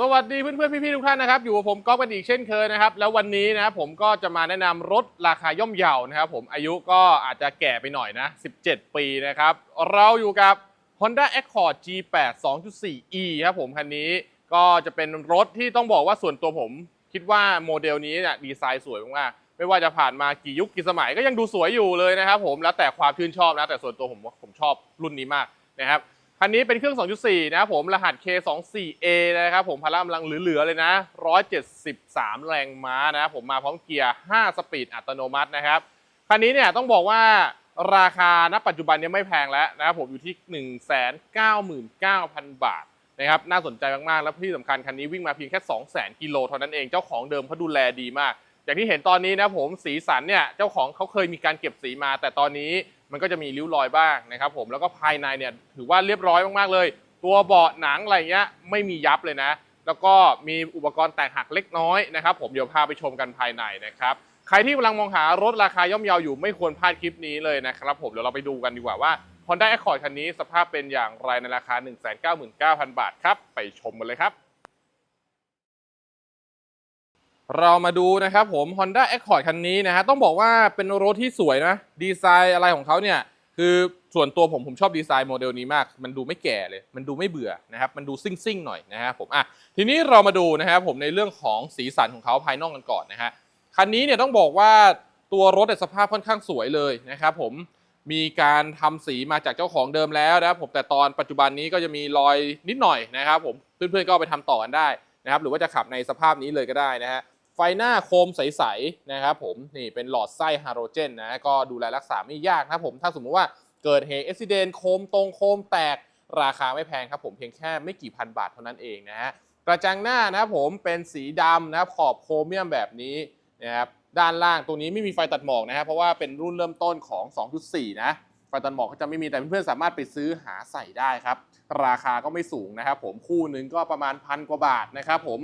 สวัสดีเพื่อนๆพี่ๆทุกท่านนะครับอยู่กับผมก๊อฟกันอีกเช่นเคยนะครับแล้ววันนี้นะครับผมก็จะมาแนะนำรถราคาย่อมเยานะครับผมอายุก็อาจจะแก่ไปหน่อยนะ 17 ปีนะครับเราอยู่กับ Honda Accord G8 2.4e ครับผมคันนี้ก็จะเป็นรถที่ต้องบอกว่าส่วนตัวผม คิดว่าโมเดลนี้เนี่ยดีไซน์สวยมากๆไม่ว่าจะผ่านมากี่ยุคกี่สมัยก็ยังดูสวยอยู่เลยนะครับผมแล้วแต่ความชื่นชอบนะแต่ส่วนตัวผมผมชอบรุ่นนี้มากนะครับ คันนี้เป็นเครื่อง 2.4 นะครับผมรหัส K24A นะครับผมพละกำลังเหลือๆเลยนะ 173 แรงม้านะครับผมมาพร้อมเกียร์ 5 สปีดอัตโนมัตินะครับ คันนี้เนี่ยต้องบอกว่าราคาณปัจจุบันเนี่ยไม่แพงแล้วนะครับผมอยู่ที่ 199,000 บาทนะครับน่าสนใจมากๆ แล้วที่สำคัญคันนี้วิ่งมาเพียงแค่ 200,000 กิโลเท่านั้นเองเจ้าของเดิมเขาดูแลดีมาก อย่างที่เห็นตอนนี้นะผมสีสันเนี่ยเจ้าของเขาเคยมีการเก็บสีมา แต่ตอนนี้ มันก็จะมีริ้วรอยบ้างนะครับผมแล้วก็ภายในเนี่ยถือว่าเรียบร้อยมากๆเลย ตัวเบาะหนังอะไรเงี้ยไม่มียับเลยนะ แล้วก็มีอุปกรณ์แตกหักเล็กน้อยนะครับผมเดี๋ยวพาไปชมกันภายในนะครับใครที่กำลังมองหารถราคาย่อมเยาอยู่ไม่ควรพลาดคลิปนี้เลยนะครับผมเดี๋ยวเราไปดูกันดีกว่าว่า Honda Accord คันนี้สภาพเป็นอย่างไรในราคา 199,000 บาทครับไปชมกันเลยครับ เรามาดูนะครับผม Honda Accord คันนี้นะฮะต้องบอกว่าเป็นรถที่สวยนะ ดีไซน์อะไรของเขาเนี่ยคือส่วนตัวผมผมชอบดีไซน์โมเดลนี้มาก มันดูไม่แก่เลย มันดูไม่เบื่อนะครับ มันดูซิ่งซิ่งๆหน่อยนะครับผมอะทีนี้เรามาดูนะครับผมในเรื่องของสีสันของเขาภายนอกกันก่อนนะฮะคันนี้เนี่ยต้องบอกว่าตัวรถเนี่ยสภาพค่อนข้างสวยเลยนะครับผมมีการทำสีมาจากเจ้าของเดิมแล้วนะครับผมแต่ตอนปัจจุบันนี้ก็จะมีรอยนิดหน่อยนะครับผมเพื่อนๆก็ไปทำต่อกันได้นะครับหรือว่าจะขับในสภาพนี้เลยก็ได้นะฮะ ไฟหน้าโคมใสๆนะครับผมนี่เป็นหลอดไส้ฮาโลเจนนะก็ดูแลรักษาไม่ยากนะครับผมถ้าสมมุติว่าเกิดเหตุอุบิเหตุโคมตรงโคมแตกราคาไม่แพงครับผมเพียงแค่ไม่กี่พันบาทเท่านั้นเองนะฮะกระจังหน้านะครับผมเป็นสีดำนะครับขอบโครเมียมแบบนี้นะครับด้านล่างตรงนี้ไม่มีไฟตัดหมอกนะครับเพราะว่าเป็นรุ่นเริ่มต้นของ 2.4 นะไฟตัดหมอกเขาจะไม่มีแต่เพื่อนๆสามารถไปซื้อหาใส่ได้ครับ ราคาก็ไม่สูงนะครับผมคู่หนึ่งก็ประมาณพันกว่าบาทนะครับผม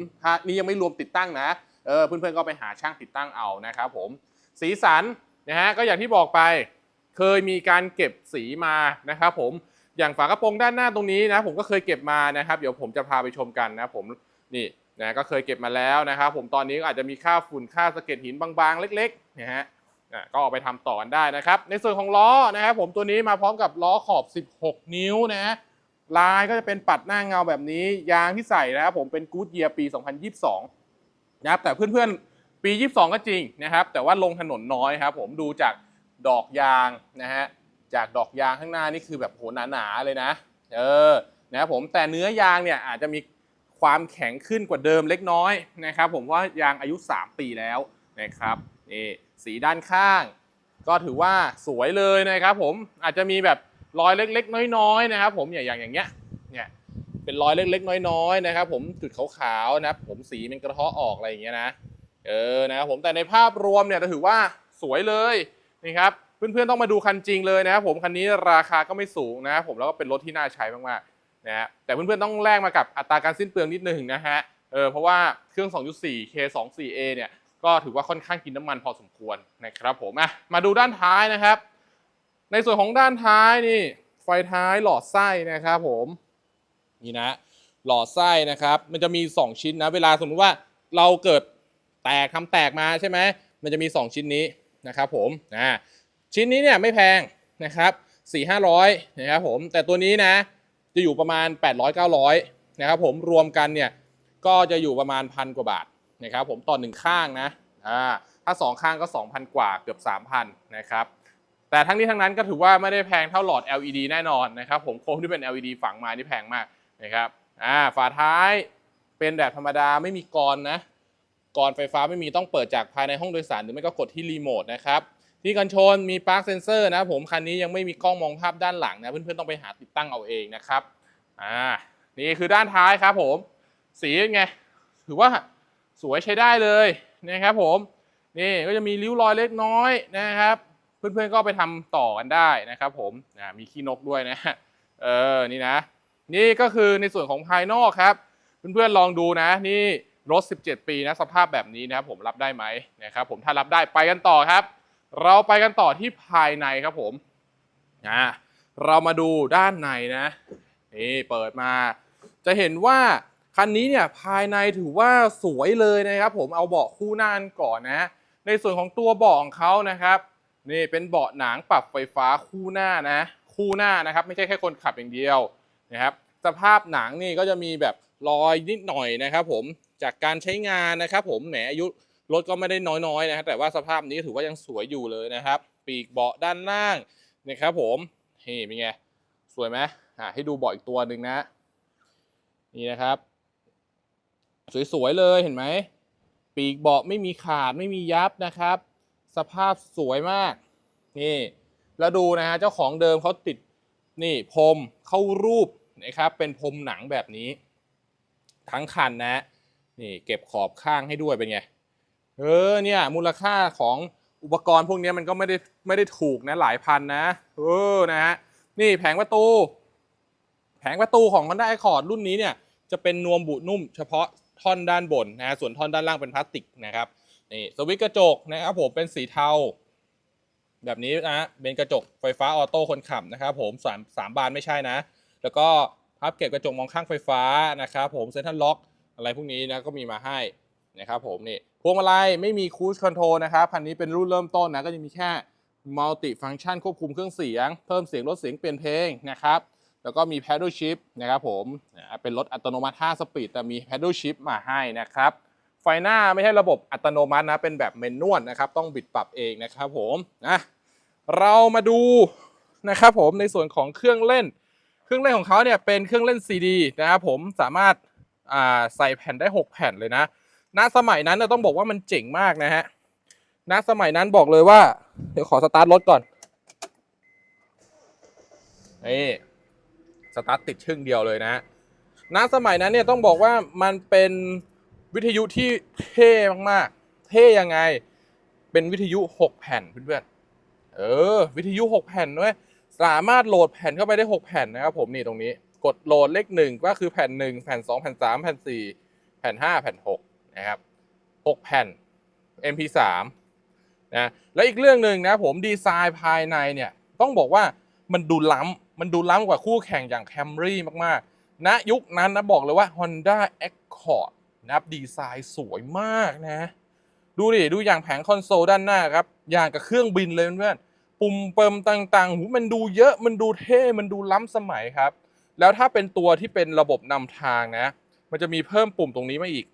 นี่ยังไม่รวมติดตั้งนะ เออเพื่อนๆก็ไปหาช่างติดตั้งเอานะครับผมสีสันนะฮะก็อย่างที่บอกไปเคยมีการเก็บสีมานะครับผมอย่างฝากระโปรงด้านหน้าตรงนี้นะผมก็เคยเก็บมานะครับ เดี๋ยวผมจะพาไปชมกันนะผมนี่นะก็เคยเก็บมาแล้วนะครับ ผมตอนนี้ก็อาจจะมีค่าฝุ่นค่าสะเก็ดหินบางๆ เล็กๆนะฮะก็เอาไปทำต่อกันได้นะครับ ในส่วนของล้อนะครับผมตัวนี้มาพร้อมกับล้อขอบ 16 นิ้วนะฮะลายก็จะเป็นปัดหน้าเงาแบบนี้ยางที่ใส่นะครับผมเป็นกู๊ดเยียร์ปี 2022 นะครับแต่เพื่อนๆปี 22 ก็จริงนะครับ แต่ว่าลงถนนน้อยครับผมดูจากดอกยางนะฮะจากดอกยางข้างหน้านี่คือแบบโหหนาๆเลยนะเออนะครับผมแต่เนื้อยางเนี่ยอาจจะมีความแข็งขึ้นกว่าเดิมเล็กน้อยนะครับ ผมว่ายางอายุ 3 ปีแล้วนะครับนี่สีด้านข้าง ก็ถือว่าสวยเลยนะครับ ผมอาจจะมีแบบรอยเล็ก ๆ น้อยๆนะครับ ผมอย่างอย่างเงี้ยเนี่ย เป็นรอยเล็กๆ น้อยๆนะครับ ผมจุดขาวๆนะผมสีมันกระเทาะออกอะไรอย่างเงี้ยนะเออนะครับผมแต่ในภาพรวมเนี่ยถือว่าสวยเลยนี่ครับเพื่อนๆต้องมาดูคันจริงเลยนะครับผมคันนี้ราคาก็ไม่สูงนะครับผมแล้วก็เป็นรถที่น่าใช้มากๆนะฮะแต่เพื่อนๆต้องแลกมากับอัตราการสิ้นเปลืองนิดนึงนะฮะเออเพราะว่าเครื่อง 2.4 K24A เนี่ยก็ถือว่าค่อนข้างกินน้ำมันพอสมควรนะครับผมอะมาดูด้านท้ายนะครับ ในส่วนของด้านท้ายนี่ไฟท้ายหลอดไส้นะครับผม นี่นะหลอดไส้นะครับ มันจะมี 2 ชิ้นนะ เวลาสมมติว่าเราเกิดแตกทำแตกมาใช่ไหมมันจะมี 2 ชิ้นนี้นะครับผมนะชิ้นนี้เนี่ยไม่แพงนะครับ4 5 0 0นะครับผมแต่ตัวนี้นะจะอยู่ประมาณ 800 900นะครับผมรวมกันเนี่ยก็จะอยู่ประมาณพันกว่าบาทนะครับผมต่อหนึ่งข้างนะอ่าถ้า 2 ข้างก็ 2,000 กว่าเกือบ 3,000นะครับแต่ทั้งนี้ทั้งนั้นก็ถือว่าไม่ได้แพงเท่าหลอด LED แน่นอนนะครับผมโคมที่เป็น LED ฝังมานี่แพงมาก นะครับอ่าฝาท้ายเป็นแบบธรรมดาไม่มีกรนะกรไฟฟ้าไม่มีต้องเปิดจากภายในห้องโดยสาร หรือไม่ก็กดที่รีโมทนะครับที่กันชนมีปาร์คเซนเซอร์นะผมคันนี้ยังไม่มีกล้องมองภาพด้านหลังนะเพื่อนๆต้องไปหาติดตั้งเอาเองนะครับอ่านี่คือด้านท้ายครับผม สีไงถือว่าสวยใช้ได้เลยนะครับผมนี่ก็จะมีริ้วรอยเล็กน้อยนะครับ เพื่อนๆก็ไปทำต่อกันได้นะครับ ผมมีขี้นกด้วยนะเออนี่นะ นี่ก็คือในส่วนของภายนอกครับเพื่อนๆลองดูนะ นี่รถ 17 ปีนะสภาพแบบนี้นะครับผมรับได้ไหมนะครับผมถ้ารับได้ไปกันต่อครับ เราไปกันต่อที่ภายในครับผมอ่าเรามาดูด้านในนะนี่เปิดมา จะเห็นว่าคันนี้เนี่ยภายในถือว่าสวยเลยนะครับผมเอาเบาะคู่หน้ากันก่อนนะ ในส่วนของตัวเบาะของเขานะครับนี่เป็นเบาะหนังปรับไฟฟ้าคู่หน้านะ คู่หน้านะครับ ไม่ใช่แค่คนขับอย่างเดียวนะครับ สภาพหนังนี่ก็จะมีแบบรอยนิดหน่อยนะครับผมจากการใช้งานนะครับผมแหมอายุรถก็ไม่ได้น้อยๆนะครับแต่ว่าสภาพนี้ถือว่ายังสวยอยู่เลยนะครับ ปีกเบาะด้านล่างนะครับผมนี่เป็นไงสวยไหมอะให้ดูเบาะอีกตัวหนึ่งนะนี่นะครับ สวยๆเลยเห็นไหมปีกเบาะไม่มีขาดไม่มียับนะครับ สภาพสวยมาก นี่ แล้วดูนะฮะเจ้าของเดิมเขาติดนี่พรมเข้ารูป นะครับ เป็นพรมหนังแบบนี้ ทั้งคันนะนี่เก็บขอบข้างให้ด้วยเป็นไง เออเนี่ยมูลค่าของอุปกรณ์พวกนี้มันก็ไม่ได้ไม่ได้ถูกนะหลายพันนะเออนะฮะนี่แผงประตู แผงประตูของ Honda Accord รุ่นนี้เนี่ยจะเป็นนวมบุนุ่มเฉพาะท่อนด้านบนนะฮะส่วนท่อนด้านล่างเป็นพลาสติกนะครับนี่สวิตช์กระจกนะครับผมเป็นสีเทา แบบนี้นะฮะเป็นกระจกไฟฟ้าออโต้คนขับนะครับผมสามสามบานไม่ใช่นะ แล้วก็พับเก็บกระจกมองข้างไฟฟ้านะครับผมเซ็นทรัลล็อกอะไรพวกนี้นะก็มีมาให้นะครับผมนี่พวงมาลัยไม่มีคู i คอนโทรลนะครับคันนี้เป็นรุ่นเริ่มต้นนะก็จะมีแค่มัลติฟัง c t ชันควบคุมเครื่องเสียง เพิ่มเสียงลดเสียงเปลี่ยนเพลงนะครับแล้วก็มี paddle shift นะครับผมเป็นรถอัตโนมัติ 5 สปีด แต่มี paddle shift มาให้นะครับ ไฟหน้าไม่ใช่ระบบอัตโนมัตินะ เป็นแบบเมนนวลนะครับ ต้องบิดปรับเองนะครับผมนะเรามาดูนะครับผมในส่วนของเครื่องเล่น รื่องเล่นของเขาเนี่ยเป็นเครื่องเล่น CD นะครับผมสามารถาใส่แผ่นได้ 6 แผ่นเลยนะณสมัยนั้นเนี่ยต้องบอกว่ามันเจ๋งมากนะฮะณสมัยนั้นบอกเลยว่า เดี๋ยวขอสตาร์ทรถก่อนนี่สตาร์ทติดชึ่งเดียวเลยนะณสมัยนั้นเนี่ยต้องบอกว่ามันเป็นวิทยุที่เท่มากๆ เท่ยังไง เป็นวิทยุ 6 แผ่นเพื่อนๆ เออ วิทยุ 6 แผ่นด้วย สามารถโหลดแผ่นเข้าไปได้ 6 แผ่นนะครับผมนี่ตรงนี้ กดโหลดเลขหนึ่งก็คือแผ่น 1 แผ่น 2 แผ่น 3 แผ่น 4 แผ่น 5 แผ่น 6 นะครับ 6 แผ่น MP3 นะแล้วอีกเรื่องหนึ่งนะผมดีไซน์ภายในเนี่ยต้องบอกว่ามันดูล้ำมันดูล้ำกว่าคู่แข่งอย่าง Camry มากๆณยุคนั้นนะบอกเลยว่า Honda Accord นะครับดีไซน์สวยมากนะ ดูดิ ดูอย่างแผงคอนโซลด้านหน้าครับ อย่างกับเครื่องบินเลยเพื่อนๆ ปุ่มเปิมต่างๆหูมันดูเยอะมันดูเท่มันดูล้ำสมัยครับ แล้วถ้าเป็นตัวที่เป็นระบบนำทางนะ มันจะมีเพิ่มปุ่มตรงนี้มาอีก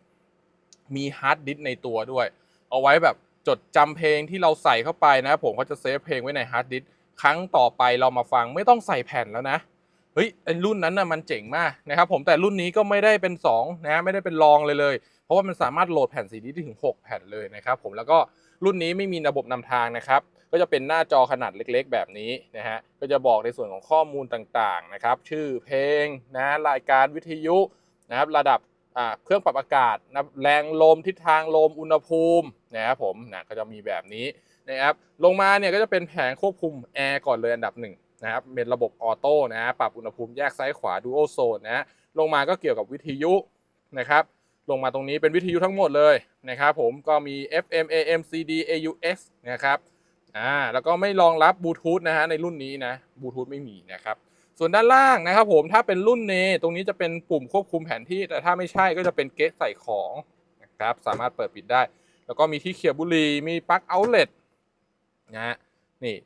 มีฮาร์ดดิสในตัวด้วย เอาไว้แบบจดจำเพลงที่เราใส่เข้าไปนะ ผมก็จะเซฟเพลงไว้ในฮาร์ดดิสครั้งต่อไปเรามาฟังไม่ต้องใส่แผ่นแล้วนะเฮ้ยรุ่นนั้นน่ะมันเจ๋งมากนะครับ ผมแต่รุ่นนี้ก็ไม่ได้เป็น2นะไม่ได้เป็นรองเลยเลย เพราะว่ามันสามารถโหลดแผ่นซีดีได้ถึง 6 แผ่นเลยนะครับ ผมแล้วก็รุ่นนี้ไม่มีระบบนำทางนะครับ ก็จะเป็นหน้าจอขนาดเล็กๆ แบบนี้นะฮะก็จะบอกในส่วนของข้อมูลต่างๆนะครับชื่อเพลงนะรายการวิทยุนะครับระดับเครื่องปรับอากาศนะแรงลมทิศทางลมอุณหภูมินะครับผมนะก็จะมีแบบนี้นะครับลงมาเนี่ยก็จะเป็นแผงควบคุมแอร์ก่อนเลยอันดับหนึ่งนะครับเป็นระบบออโต้นะฮะปรับอุณหภูมิแยกซ้ายขวาดูโอโซนนะฮะลงมาก็เกี่ยวกับวิทยุนะครับลงมาตรงนี้เป็นวิทยุทั้งหมดเลยนะครับผมก็มี FM AM CD AUX นะครับ อ่าแล้วก็ไม่รองรับบลูทูธนะฮะในรุ่นนี้นะบลูทูธไม่มีนะครับส่วนด้านล่างนะครับผมถ้าเป็นรุ่นเนตรงนี้จะเป็นปุ่มควบคุมแผนที่ แต่ถ้าไม่ใช่ก็จะเป็นเกจใส่ของนะครับสามารถเปิดปิดได้ แล้วก็มีที่เขียบบุหรี่มีปลั๊กเอาเล็ตนะฮะนี่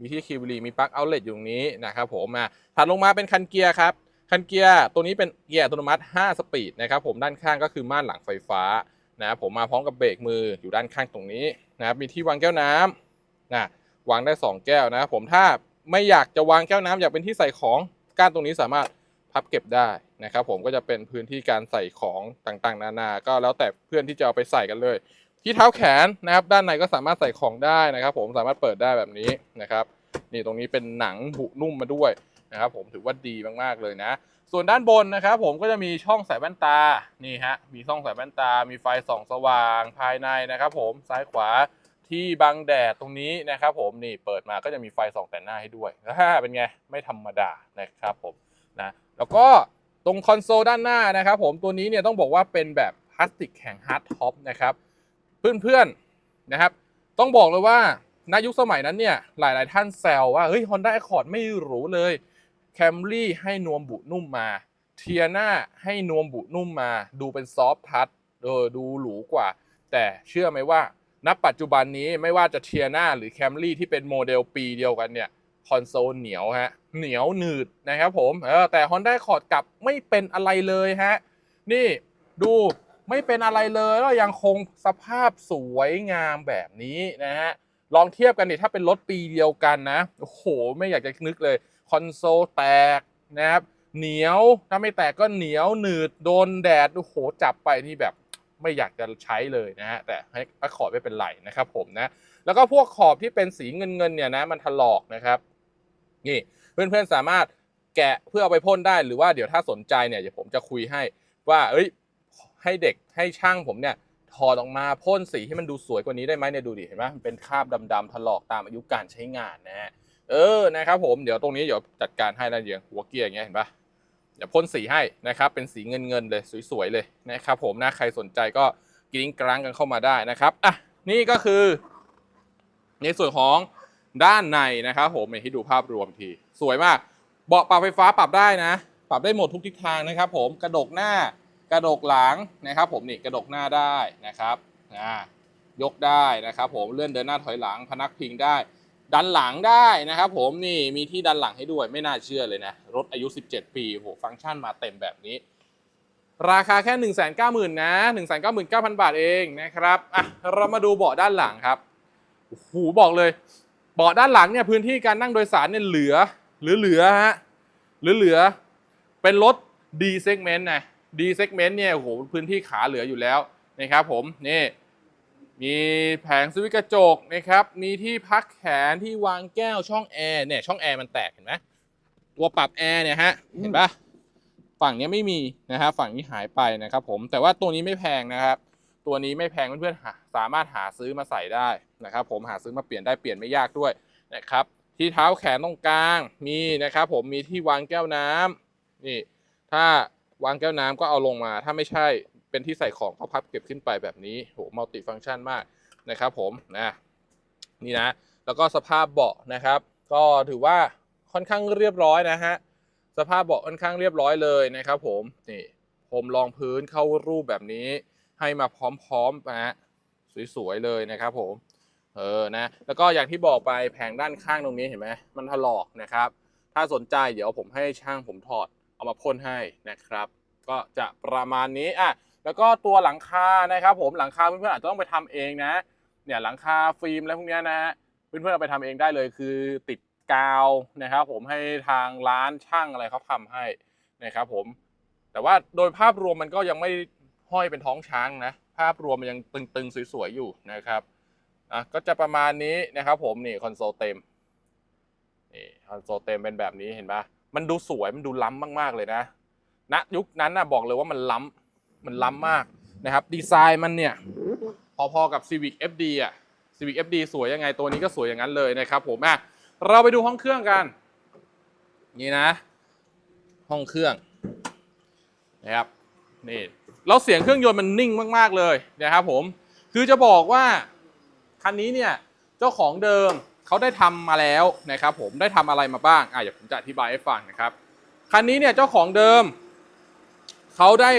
มีที่เขียบุหรี่มีปลั๊กเอาเล็ตอยู่ตรงนี้นะครับผมมาถัดลงมาเป็นคันเกียร์ครับคันเกียร์ตัวนี้เป็นเกียร์อัตโนมัติ 5 สปีดนะครับผมด้านข้างก็คือม่านหลังไฟฟ้านะครับผมมาพร้อมกับเบรกมืออยู่ด้านข้างตรงนี้นะครับมีที่วางแก้วน้ำ นะวางได้ 2 แก้วนะครับผมถ้าไม่อยากจะวางแก้วน้ำอยากเป็นที่ใส่ของก้านตรงนี้สามารถพับเก็บได้นะครับผมก็จะเป็นพื้นที่การใส่ของต่างๆ นานา ก็แล้วแต่เพื่อนที่จะเอาไปใส่กันเลย ที่เท้าแขนนะครับด้านในก็สามารถใส่ของได้นะครับ ผมสามารถเปิดได้แบบนี้นะครับ นี่ตรงนี้เป็นหนังบุนุ่มมาด้วยนะครับ ผมถือว่าดีมากๆเลยนะ ส่วนด้านบนนะครับ ผมก็จะมีช่องใส่แว่นตานี่ฮะมีช่องใส่แว่นตา มีไฟส่องสว่างภายในนะครับ ผมซ้ายขวา ที่บังแดดตรงนี้นะครับผมนี่เปิดมาก็จะมีไฟส่องแต่หน้าให้ด้วยฮ่าเป็นไงไม่ธรรมดานะครับผมนะแล้วก็ตรงคอนโซลด้านหน้านะครับผมตัวนี้เนี่ยต้องบอกว่าเป็นแบบพลาสติกแข็งฮาร์ดท็อปนะครับเพื่อนๆนะครับ ต้องบอกเลยว่าณยุคสมัยนั้นเนี่ยหลายๆท่านแซวว่าเฮ้ย Honda Accord ไม่หรูเลย Camry ให้นวมบุนุ่มมาเทียนาให้นวมบุนุ่มมา ดูเป็นซอฟทัชเออดูหรูกว่า แต่เชื่อไหมว่า ณปัจจุบันนี้ไม่ว่าจะเทียนาหรือแคมรี่ที่เป็นโมเดลปีเดียวกันเนี่ยคอนโซลเหนียวฮะเหนียวหนืดนะครับผมเออแต่ Honda Accord กลับไม่เป็นอะไรเลยฮะนี่ดูไม่เป็นอะไรเลยแล้วยังคงสภาพสวยงามแบบนี้นะฮะลองเทียบกันดิถ้าเป็นรถปีเดียวกันนะโอ้โหไม่อยากจะนึกเลยคอนโซลแตกนะครับเหนียวถ้าไม่แตกก็เหนียวหนืดโดนแดดโอ้โหจับไปนี่แบบ ไม่อยากจะใช้เลยนะฮะแต่ให้ขอบไม่เป็นไรนะครับผมนะแล้วก็พวกขอบที่เป็นสีเงินเงินเนี่ยนะมันถลอกนะครับนี่เพื่อนๆสามารถแกะเพื่อเอาไปพ่นได้หรือว่าเดี๋ยวถ้าสนใจเนี่ยเดี๋ยวผมจะคุยให้ว่าเอ้ยให้เด็กให้ช่างผมเนี่ยถอดออกมาพ่นสีให้มันดูสวยกว่านี้ได้ไหมเนี่ยดูดิเห็นไหมมันเป็นคราบดำๆถลอกตามอายุการใช้งานนะฮะเออนะครับผมเดี๋ยวตรงนี้เดี๋ยวจัดการให้นะเดี๋ยวหัวเกียร์อย่างเงี้ยเห็นปะ เดี๋ยวพ่นสีให้นะครับเป็นสีเงินๆเลยสวยๆเลยนะครับผมนะใครสนใจก็กริ้งกรังกันเข้ามาได้นะครับอะนี่ก็คือ ในส่วนของด้านในนะครับผมให้ดูภาพรวมที สวยมากเบาะปรับไฟฟ้าปรับได้นะ ปรับได้หมดทุกทิศทางนะครับ ผมกระดกหน้ากระดกหลังนะครับ ผมนี่กระดกหน้าได้นะครับอ่ายกได้นะครับ ผมเลื่อนเดินหน้าถอยหลังพนักพิงได้ ดันหลังได้นะครับผมนี่มีที่ดันหลังให้ด้วยไม่น่าเชื่อเลยนะ รถอายุ 17 ปีโหฟังก์ชันมาเต็มแบบนี้ ราคาแค่ 1 9 0 0 0 0นะ1 9 9 0 0 0 บาทเองนะครับอะเรามาดูเบาะด้านหลังครับโอ้โหบอกเลยเบาะด้านหลังเนี่ยพื้นที่การนั่งโดยสารเนี่ยเหลือเหลือเหลือฮะเหลือเหลือเป็นรถ D segment นะ D segment เนี่ยโอ้โหพื้นที่ขาเหลืออยู่แล้วนะครับผมนี่ มีแผงสวิตช์กระจกนะครับ มีที่พักแขนที่วางแก้วช่องแอร์เนี่ยช่องแอร์มันแตกเห็นไหมตัวปรับแอร์เนี่ยฮะเห็นปะฝั่งเนี้ยไม่มีนะฮะฝั่งนี้หายไปนะครับผมแต่ว่าตัวนี้ไม่แพงนะครับ ตัวนี้ไม่แพงเพื่อนๆหาสามารถหาซื้อมาใส่ได้นะครับ ผมหาซื้อมาเปลี่ยนได้เปลี่ยนไม่ยากด้วยนะครับ ที่เท้าแขนตรงกลางมีนะครับ ผมมีที่วางแก้วน้ำนี่ถ้าวางแก้วน้ำก็เอาลงมา ถ้าไม่ใช่ เป็นที่ใส่ของก็พับเก็บขึ้นไปแบบนี้โหมัลติฟังก์ชันมากนะครับผมนะนี่นะ แล้วก็สภาพเบาะนะครับ ก็ถือว่าค่อนข้างเรียบร้อยนะฮะสภาพเบาะค่อนข้างเรียบร้อยเลยนะครับผมนี่ผมรองพื้นเข้ารูปแบบนี้ ให้มาพร้อมๆนะฮะสวยๆเลยนะครับผมเออนะแล้วก็อย่างที่บอกไปแผงด้านข้างตรงนี้เห็นไหมมันถลอกนะครับ ถ้าสนใจเดี๋ยวผมให้ช่างผมถอดเอามาพ่นให้นะครับ ก็จะประมาณนี้อะ แล้วก็ตัวหลังคานะครับผมหลังคาเพื่อนๆอาจจะต้องไปทำเองนะ เนี่ยหลังคาฟิล์มอะไรพวกนี้นะฮะเพื่อนๆเอาไปทำเองได้เลยคือติดกาวนะครับ ผมให้ทางร้านช่างอะไรเขาทำให้นะครับผม แต่ว่าโดยภาพรวมมันก็ยังไม่ห้อยเป็นท้องช้างนะ ภาพรวมมันยังตึงๆสวยๆอยู่นะครับอะก็จะประมาณนี้นะครับ ผมนี่คอนโซลเต็มนี่คอนโซลเต็มเป็นแบบนี้เห็นปะมันดูสวยมันดูล้ำมากๆเลยนะณยุคนั้นนะบอกเลยว่ามันล้ำ มันล้ำมากนะครับ ดีไซน์มันเนี่ย พอๆกับ Civic FD อะ Civic FD สวยยังไงตัวนี้ก็สวยอย่างนั้นเลยนะครับผมอะเราไปดูห้องเครื่องกัน นี่นะ ห้องเครื่องนะครับนี่แล้วเสียงเครื่องยนต์มันนิ่งมากๆเลยนะครับผม คือจะบอกว่าคันนี้เนี่ยเจ้าของเดิมเขาได้ทำมาแล้วนะครับผมได้ทำอะไรมาบ้างอะเดี๋ยวผมจะอธิบายให้ฟังนะครับคันนี้เนี่ยเจ้าของเดิมเขาได้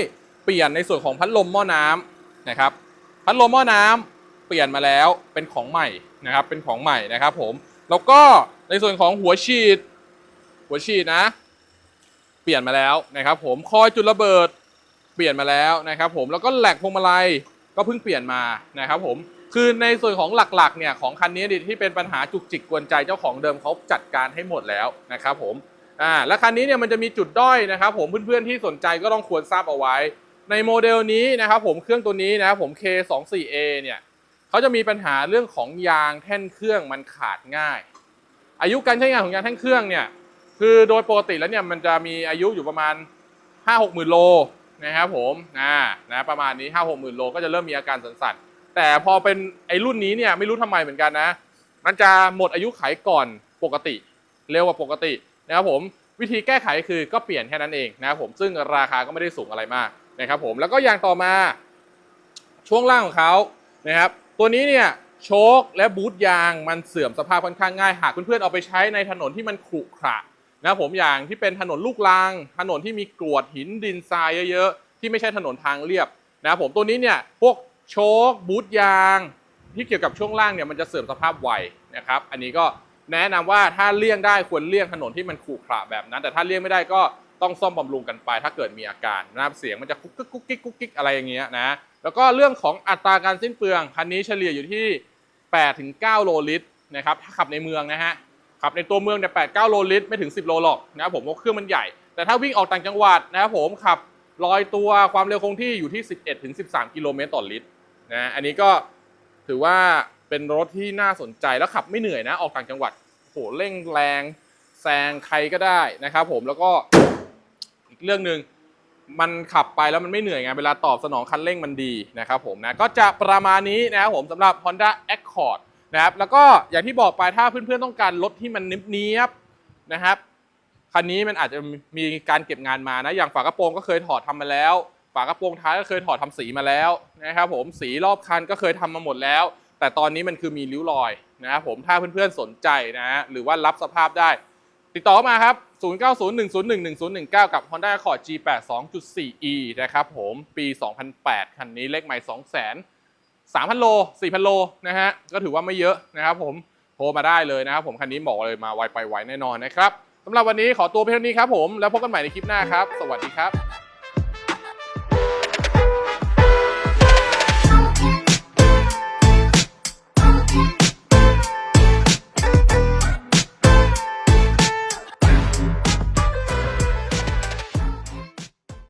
ปลี่ยนในส่วนของพัดลมหม้อน้ำนะครับ พัดลมหม้อน้ำเปลี่ยนมาแล้วเป็นของใหม่นะครับ เป็นของใหม่นะครับ ผม แล้วก็ในส่วนของหัวฉีด หัวฉีดนะ เปลี่ยนมาแล้วนะครับ ผมคอยจุดระเบิดเปลี่ยนมาแล้วนะครับ ผมแล้วก็แหลกพวงมาลัยก็เพิ่งเปลี่ยนมานะครับ ผมคือในส่วนของหลักๆเนี่ยของคันนี้ที่เป็นปัญหาจุกจิกกวนใจเจ้าของเดิมเขาจัดการให้หมดแล้วนะครับ ผมอ่าและคันนี้เนี่ยมันจะมีจุดด้อยนะครับ ผมเพื่อนๆที่สนใจก็ต้องควรทราบเอาไว้ ในโมเดลนี้นะครับผมเครื่องตัวนี้นะครับผม K24A เนี่ยเขาจะมีปัญหาเรื่องของยางแท่นเครื่องมันขาดง่าย อายุการใช้งานของยางแท่นเครื่องเนี่ยคือโดยปกติแล้วเนี่ยมันจะมีอายุอยู่ประมาณ 5 6 หมื่นโลนะครับผมนะนะประมาณนี้ 5 6 หมื่นโลก็จะเริ่มมีอาการสั่นๆแต่พอเป็นไอ้รุ่นนี้เนี่ยไม่รู้ทำไมเหมือนกันนะ มันจะหมดอายุไขก่อนปกติ เร็วกว่าปกตินะครับผมวิธีแก้ไขคือก็เปลี่ยนแค่นั้นเองนะครับผมซึ่งราคาก็ไม่ได้สูงอะไรมาก นะครับผมแล้วก็อย่างต่อมาช่วงล่างของเขานะครับตัวนี้เนี่ยโชคและบูทยางมันเสื่อมสภาพค่อนข้างง่ายหากเพื่อนๆเอาไปใช้ในถนนที่มันขรุขระนะครับผมอย่างที่เป็นถนนลูกรังถนนที่มีกรวดหินดินทรายเยอะๆ ที่ไม่ใช่ถนนทางเรียบนะครับผมตัวนี้เนี่ยพวกโชคบูทยาง ที่เกี่ยวกับช่วงล่างเนี่ยมันจะเสื่อมสภาพไวนะครับอันนี้ก็แนะนำว่าถ้าเลี่ยงได้ควรเลี่ยงถนนที่มันขรุขระแบบนั้น แต่ถ้าเลี่ยงไม่ได้ก็ ต้องซ่อมบำรุงกันไป ถ้าเกิดมีอาการนะครับเสียงมันจะกุ๊กกิ๊กกุ๊กกิ๊กกุ๊กกิ๊กอะไรอย่างเงี้ยนะแล้วก็เรื่องของอัตราการสิ้นเปลืองคันนี้เฉลี่ยอยู่ที่8ถึง9โลลิตรนะครับถ้าขับในเมืองนะฮะขับในตัวเมืองเนี่ย8 9โลลิตรไม่ถึง 10 โลหรอกนะครับผมเพราะเครื่องมันใหญ่ แต่ถ้าวิ่งออกต่างจังหวัดนะครับผมขับลอยตัวความเร็วคงที่อยู่ที่ 11ถึง13 กิโลเมตรต่อลิตรนะอันนี้ก็ถือว่าเป็นรถที่น่าสนใจแล้วขับไม่เหนื่อยนะออกต่างจังหวัดโหเร่งแรงแซงใครก็ได้นะครับผมแล้วก็ เรื่องหนึ่งมันขับไปแล้วมันไม่เหนื่อยไงเวลาตอบสนองคันเร่งมันดีนะครับผมนะก็จะประมาณนี้นะครับผมสำหรับ Honda Accord นะครับแล้วก็อย่างที่บอกไปถ้าเพื่อนๆต้องการรถที่มันเนียบๆนะครับคันนี้มันอาจจะมีการเก็บงานมานะอย่างฝากระโปรงก็เคยถอดทำมาแล้ว ฝากระโปรงท้ายก็เคยถอดทำสีมาแล้วนะครับผมสีรอบคันก็เคยทำมาหมดแล้ว แต่ตอนนี้มันคือมีริ้วรอยนะครับผมถ้าเพื่อนๆสนใจนะฮะหรือว่ารับสภาพได้ ติดต่อมาครับ 0901011019 กับ Honda Accord G8 2.4e นะครับผมปี 2008 คันนี้เลขใหม่ 200,000 3,000 โล 4,000 โลนะฮะ ก็ถือว่าไม่เยอะนะครับผมโทรมาได้เลยนะครับผมคันนี้บอกเลยมาไวไปไวแน่นอนนะครับสำหรับวันนี้ขอตัวไปเท่านี้ครับผม แล้วพบกันใหม่ในคลิปหน้าครับ สวัสดีครับ